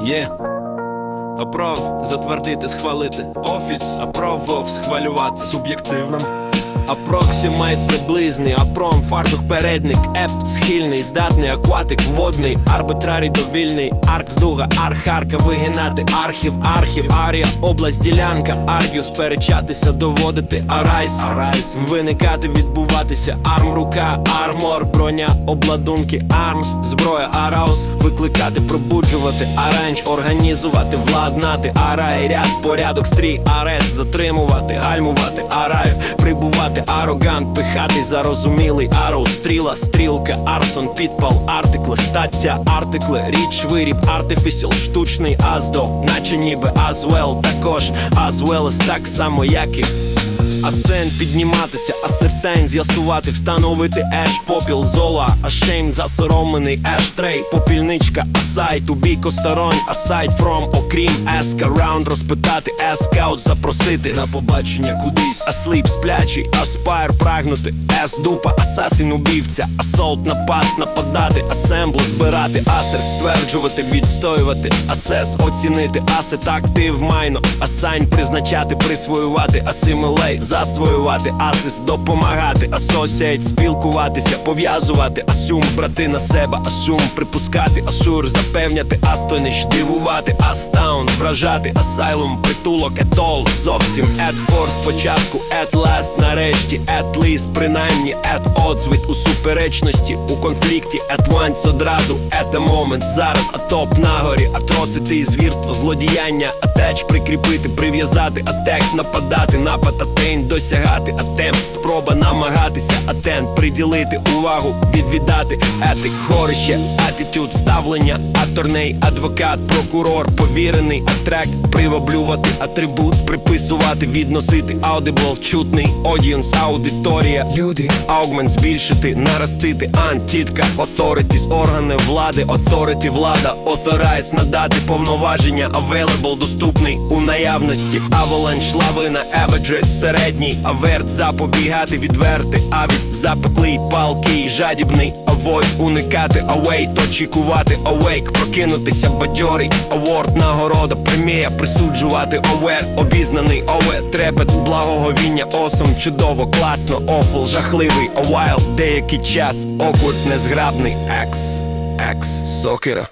Є. Апров затвердити, схвалити Офіс, апровов, схвалювати Суб'єктивно Апроксимайт приблизний, апром, фартух передник, еп, схильний, здатний, акватик, водний, арбитрарій довільний, арк, здуга, архарка, вигинати, архів, архів, арія, область, ділянка, аргію, сперечатися, доводити, арайс, арайс, виникати, відбуватися, арм, рука, армор, броня, обладунки, армс, зброя, араус, викликати, пробуджувати, аранж, організувати, владнати, арай, ряд, порядок, стрій, арест, затримувати, гальмувати, арайв, прибувати, арогант, пихати, зарозумілий, ароу, стріла, стрілка, арсон, підпал, артикли, стаття, артикли, річ, виріб, артифісіл, штучний, аздо, наче ніби азвел, також азвелес, так само, як і Асен підніматися, асертайн з'ясувати, встановити еш, попіл, зола, ашейм, засоромлений еш, трей, попільничка, асайт, у бійко сторонь, асайд фром, окрім, еска, раунд, розпитати, ескаут, запросити. На побачення кудись, асліп, сплячий, аспайр, прагнути, ес, дупа, асасін, убивця, асолт, напад, нападати, асембл, збирати, асерт, стверджувати, відстоювати, асес, оцінити, асет, актив, майно, асайн, призначати, присвоювати, асимилей, засвоювати, асист, допомагати, асоціейт, спілкуватися, пов'язувати, асюм, брати на себе, асюм, припускати, асур, запевняти, астониш, дивувати, астаун, вражати, асайлум, притулок, етол, зовсім, етфор спочатку, ет ласт, нарешті, ет ліс, принаймні, ет отзвіт у суперечності, у конфлікті, ет ванс одразу, ет момент, зараз, а топ нагорі, атросити і звірство, злодіяння, атеч, прикріпити, прив'язати, атек, нападати, напад, атень досягати, атем, спроба намагатися, атент, приділити увагу, відвідати, етик, хорище, атитюд, ставлення, аторней, адвокат, прокурор, повірений, атрек, приваблювати, атрибут, приписувати, відносити, аудибл, чутний, одієнс, аудиторія, люди, аугмент, збільшити, наростити, антітка, authorities, органи влади, authority, влада, authorize, надати повноваження, available, доступний у наявності, avalanche, лавина, average, середній, аверт, запобігати, відверти, авід, запеклий, палкий, жадібний, avoid, уникати, await, очікувати, awake, прокинутися, бадьорий, award, нагорода, премія, присуджувати, овер, обізнаний, ове, трепет, благоговіння, осом, чудово, класно, офл, жахливий, овайл, деякий час, окурт, незграбний, екс, екс, сокера.